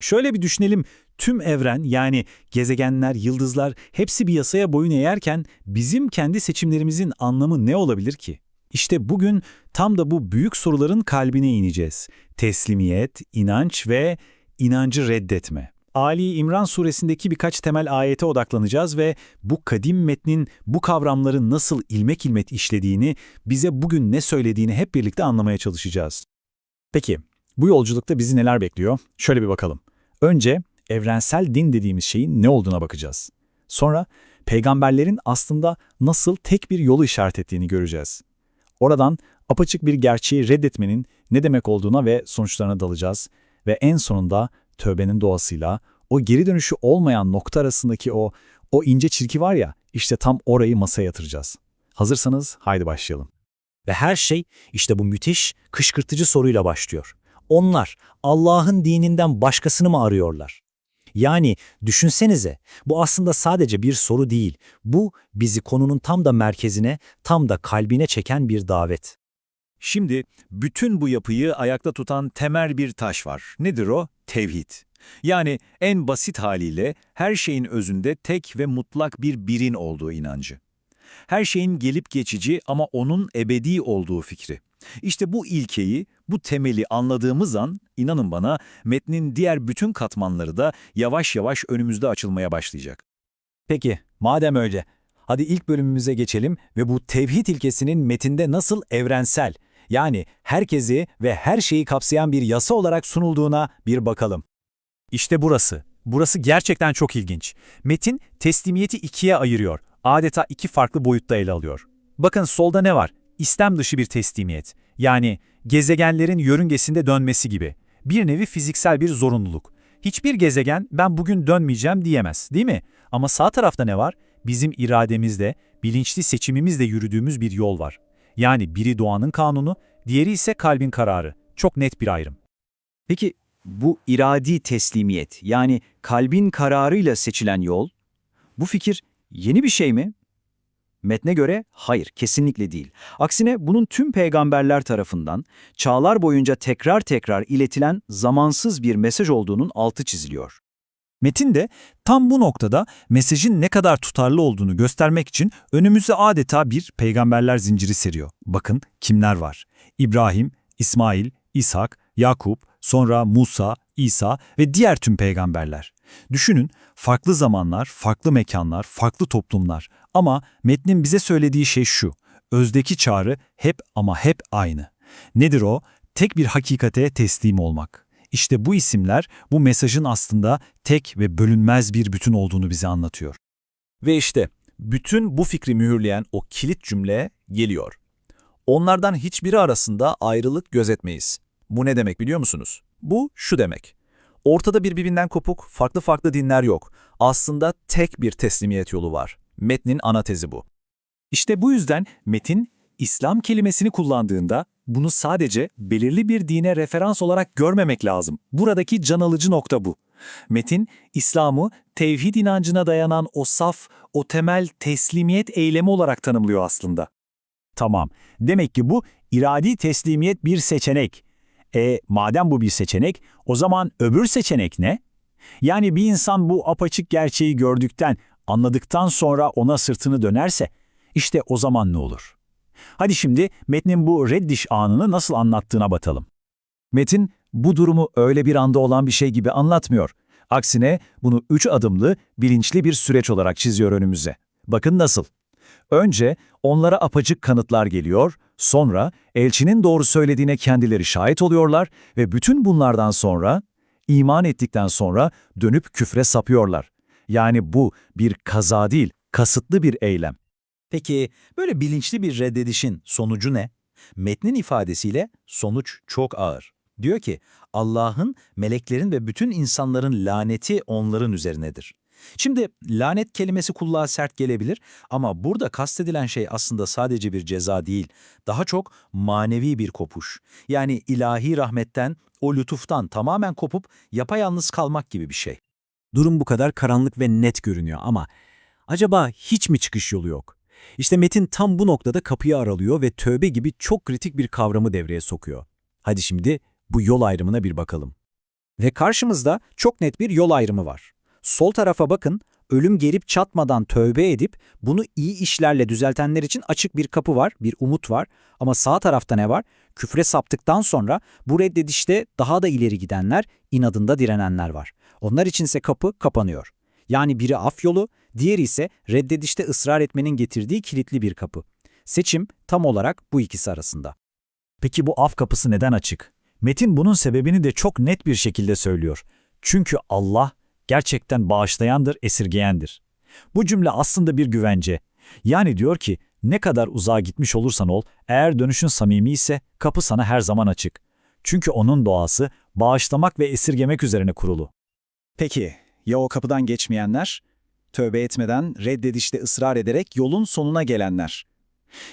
Şöyle bir düşünelim, tüm evren yani gezegenler, yıldızlar hepsi bir yasaya boyun eğerken bizim kendi seçimlerimizin anlamı ne olabilir ki? İşte bugün tam da bu büyük soruların kalbine ineceğiz. Teslimiyet, inanç ve inancı reddetme. Ali İmran suresindeki birkaç temel ayete odaklanacağız ve bu kadim metnin bu kavramları nasıl ilmek ilmek işlediğini, bize bugün ne söylediğini hep birlikte anlamaya çalışacağız. Peki, bu yolculukta bizi neler bekliyor? Şöyle bir bakalım. Önce evrensel din dediğimiz şeyin ne olduğuna bakacağız. Sonra peygamberlerin aslında nasıl tek bir yolu işaret ettiğini göreceğiz. Oradan apaçık bir gerçeği reddetmenin ne demek olduğuna ve sonuçlarına dalacağız ve en sonunda tövbenin doğasıyla o geri dönüşü olmayan nokta arasındaki o o ince çizgi var ya işte tam orayı masaya yatıracağız. Hazırsanız haydi başlayalım. Ve her şey işte bu müthiş, kışkırtıcı soruyla başlıyor. Onlar Allah'ın dininden başkasını mı arıyorlar? Yani düşünsenize, bu aslında sadece bir soru değil. Bu bizi konunun tam da merkezine, tam da kalbine çeken bir davet. Şimdi bütün bu yapıyı ayakta tutan temel bir taş var. Nedir o? Tevhid. Yani en basit haliyle her şeyin özünde tek ve mutlak bir birin olduğu inancı. Her şeyin gelip geçici ama onun ebedi olduğu fikri. İşte bu ilkeyi, bu temeli anladığımız an, inanın bana, metnin diğer bütün katmanları da yavaş yavaş önümüzde açılmaya başlayacak. Peki, madem öyle, hadi ilk bölümümüze geçelim ve bu tevhid ilkesinin metinde nasıl evrensel, yani herkesi ve her şeyi kapsayan bir yasa olarak sunulduğuna bir bakalım. İşte burası. Burası gerçekten çok ilginç. Metin teslimiyeti ikiye ayırıyor. Adeta iki farklı boyutta ele alıyor. Bakın solda ne var? İstem dışı bir teslimiyet. Yani gezegenlerin yörüngesinde dönmesi gibi. Bir nevi fiziksel bir zorunluluk. Hiçbir gezegen ben bugün dönmeyeceğim diyemez, değil mi? Ama sağ tarafta ne var? Bizim irademizde, bilinçli seçimimizle yürüdüğümüz bir yol var. Yani biri doğanın kanunu, diğeri ise kalbin kararı. Çok net bir ayrım. Peki bu iradi teslimiyet yani kalbin kararıyla seçilen yol, bu fikir yeni bir şey mi? Metne göre hayır, kesinlikle değil. Aksine bunun tüm peygamberler tarafından çağlar boyunca tekrar tekrar iletilen zamansız bir mesaj olduğunun altı çiziliyor. Metin de tam bu noktada mesajın ne kadar tutarlı olduğunu göstermek için önümüze adeta bir peygamberler zinciri seriyor. Bakın kimler var? İbrahim, İsmail, İshak, Yakup, sonra Musa, İsa ve diğer tüm peygamberler. Düşünün, farklı zamanlar, farklı mekanlar, farklı toplumlar ama metnin bize söylediği şey şu, özdeki çağrı hep ama hep aynı. Nedir o? Tek bir hakikate teslim olmak. İşte bu isimler bu mesajın aslında tek ve bölünmez bir bütün olduğunu bize anlatıyor. Ve işte bütün bu fikri mühürleyen o kilit cümle geliyor. Onlardan hiçbiri arasında ayrılık gözetmeyiz. Bu ne demek biliyor musunuz? Bu şu demek. Ortada birbirinden kopuk, farklı farklı dinler yok. Aslında tek bir teslimiyet yolu var. Metnin ana tezi bu. İşte bu yüzden Metin, İslam kelimesini kullandığında bunu sadece belirli bir dine referans olarak görmemek lazım. Buradaki can alıcı nokta bu. Metin, İslam'ı tevhid inancına dayanan o saf, o temel teslimiyet eylemi olarak tanımlıyor aslında. Tamam, demek ki bu iradi teslimiyet bir seçenek. E madem bu bir seçenek, o zaman öbür seçenek ne? Yani bir insan bu apaçık gerçeği gördükten, anladıktan sonra ona sırtını dönerse, işte o zaman ne olur? Hadi şimdi metnin bu reddiş anını nasıl anlattığına bakalım. Metin bu durumu öyle bir anda olan bir şey gibi anlatmıyor. Aksine bunu üç adımlı, bilinçli bir süreç olarak çiziyor önümüze. Bakın nasıl? Önce onlara apaçık kanıtlar geliyor, sonra elçinin doğru söylediğine kendileri şahit oluyorlar ve bütün bunlardan sonra, iman ettikten sonra dönüp küfre sapıyorlar. Yani bu bir kaza değil, kasıtlı bir eylem. Peki böyle bilinçli bir reddedişin sonucu ne? Metnin ifadesiyle sonuç çok ağır. Diyor ki Allah'ın, meleklerin ve bütün insanların laneti onların üzerinedir. Şimdi lanet kelimesi kulağa sert gelebilir ama burada kastedilen şey aslında sadece bir ceza değil, daha çok manevi bir kopuş. Yani ilahi rahmetten, o lütuftan tamamen kopup yapayalnız kalmak gibi bir şey. Durum bu kadar karanlık ve net görünüyor ama acaba hiç mi çıkış yolu yok? İşte Metin tam bu noktada kapıyı aralıyor ve tövbe gibi çok kritik bir kavramı devreye sokuyor. Hadi şimdi bu yol ayrımına bir bakalım. Ve karşımızda çok net bir yol ayrımı var. Sol tarafa bakın, ölüm gelip çatmadan tövbe edip bunu iyi işlerle düzeltenler için açık bir kapı var, bir umut var. Ama sağ tarafta ne var? Küfre saptıktan sonra bu reddedişte daha da ileri gidenler, inadında direnenler var. Onlar içinse kapı kapanıyor. Yani biri af yolu, diğeri ise reddedişte ısrar etmenin getirdiği kilitli bir kapı. Seçim tam olarak bu ikisi arasında. Peki bu af kapısı neden açık? Metin bunun sebebini de çok net bir şekilde söylüyor. Çünkü Allah gerçekten bağışlayandır, esirgeyendir. Bu cümle aslında bir güvence. Yani diyor ki ne kadar uzağa gitmiş olursan ol, eğer dönüşün samimi ise kapı sana her zaman açık. Çünkü onun doğası bağışlamak ve esirgemek üzerine kurulu. Peki, ya o kapıdan geçmeyenler? Tövbe etmeden, reddedişte ısrar ederek yolun sonuna gelenler.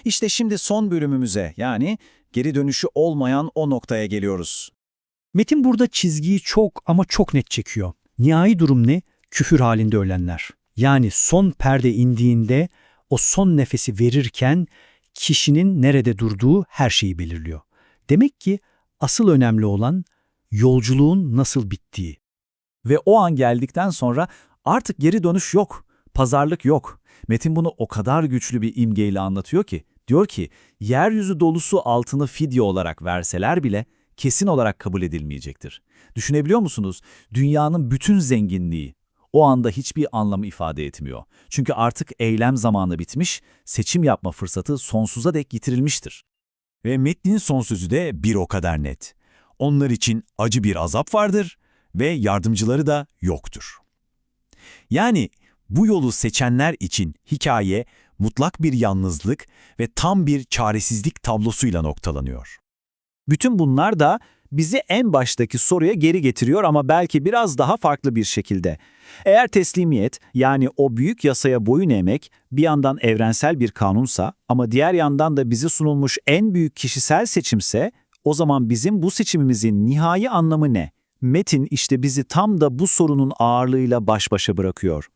İşte şimdi son bölümümüze, yani geri dönüşü olmayan o noktaya geliyoruz. Metin burada çizgiyi çok ama çok net çekiyor. Nihai durum ne? Küfür halinde ölenler. Yani son perde indiğinde o son nefesi verirken kişinin nerede durduğu her şeyi belirliyor. Demek ki asıl önemli olan yolculuğun nasıl bittiği. Ve o an geldikten sonra artık geri dönüş yok, pazarlık yok. Metin bunu o kadar güçlü bir imgeyle anlatıyor ki, diyor ki, yeryüzü dolusu altını fidye olarak verseler bile kesin olarak kabul edilmeyecektir. Düşünebiliyor musunuz? Dünyanın bütün zenginliği o anda hiçbir anlam ifade etmiyor. Çünkü artık eylem zamanı bitmiş, seçim yapma fırsatı sonsuza dek getirilmiştir. Ve metnin son sözü de bir o kadar net. Onlar için acı bir azap vardır ve yardımcıları da yoktur. Yani bu yolu seçenler için hikaye mutlak bir yalnızlık ve tam bir çaresizlik tablosuyla noktalanıyor. Bütün bunlar da bizi en baştaki soruya geri getiriyor ama belki biraz daha farklı bir şekilde. Eğer teslimiyet yani o büyük yasaya boyun eğmek bir yandan evrensel bir kanunsa ama diğer yandan da bize sunulmuş en büyük kişisel seçimse o zaman bizim bu seçimimizin nihai anlamı ne? Metin işte bizi tam da bu sorunun ağırlığıyla baş başa bırakıyor.